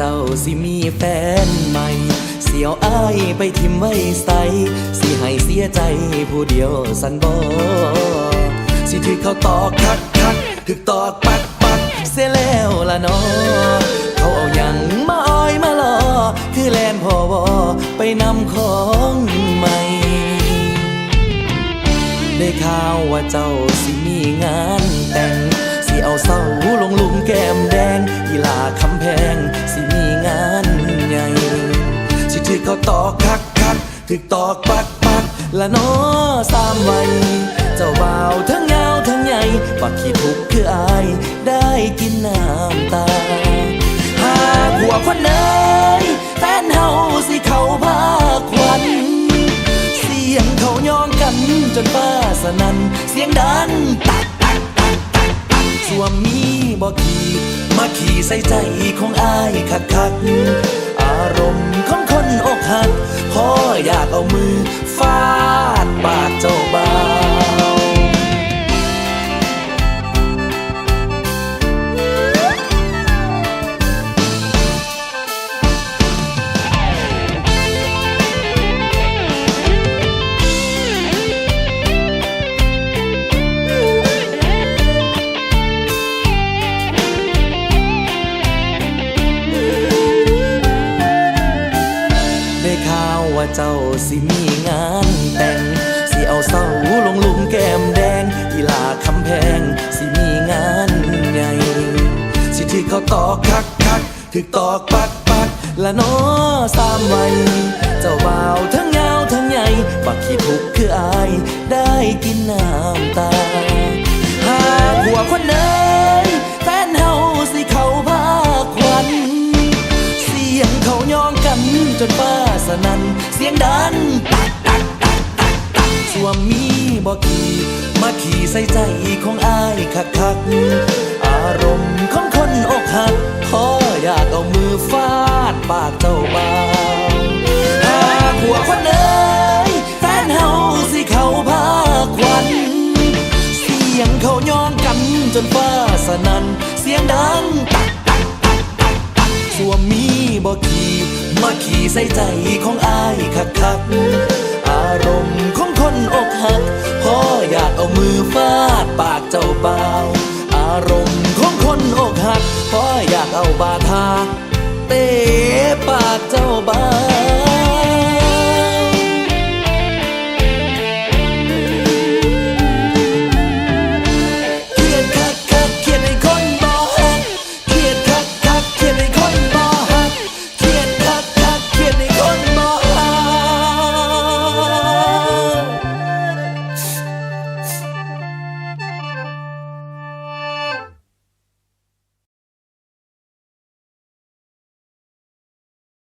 เจ้าสิมีแฟนใหม่ เสียวอ้ายไปทิมไว้ใสสิให้เสียใจผู้เดียวสันบอสิถือเขาตอกคักคักถึกตอกปักปักเสียแล้วละนอเขาเอาหยังมาอ้อยมาลอ คือแลนพอวอไปนำของใหม่ได้ข่าวว่าเจ้าสิมีงานแต่ง สิเอาเศร้าลงลุมแก้มแดงอีหลาค เขาตอกคักคักถึกตอกปักปักละเนอสามวัยเจ้าบ่าวทั้งยาวทั้งใหญ่บักขี้ทุกคืออาย ได้กินน้ำตา หากหัวคนเนยแฟนเฮาสิเขาพาควันเสียงเขาย้องกันจนฟ้าสนันเสียงดันตักตักตักตักตักสวมมีบอกขี่มาขี่ใส่ใจของอายคักคักอารมณ์ของคน อกหักขออยากเอามือฟาด ว่าเจ้าสิมีงานแต่ง สิเอาเศร้าลงลุมแก้มแดงอีลาคำแพง สิมีงานใหญ่สิที่เขาตอกคักคักถึกตอกปักปักละเนอสามวัยเจ้าบ่าวทั้งยาวทั้งใหญ่บักขี้ทุกข์คืออายได้กินน้า เขาย้องกันจนฟ้าสนันเสียงดันตักตักตักตักตักสวมมีบอกขี่มาขี่ใส่ใจของอายคักคักอารมณ์ของคนอกหักขออยากเอามือฟาดปากเจ้าบ่าวหากหัวคนเอ้ยแฟนเฮาสิเขาพาควันเสียงเขาย้องกันจนฟ้าสนันเสียงดังตักตักตักตักตักสวมมีบ ขี่ใส่ใจของอายคักคักอารมณ์ของคนอกหักพ่ออยากเอามือฟาดปากเจ้าเบาอารมณ์ของคนอกหักพ่ออยากเอาบาทา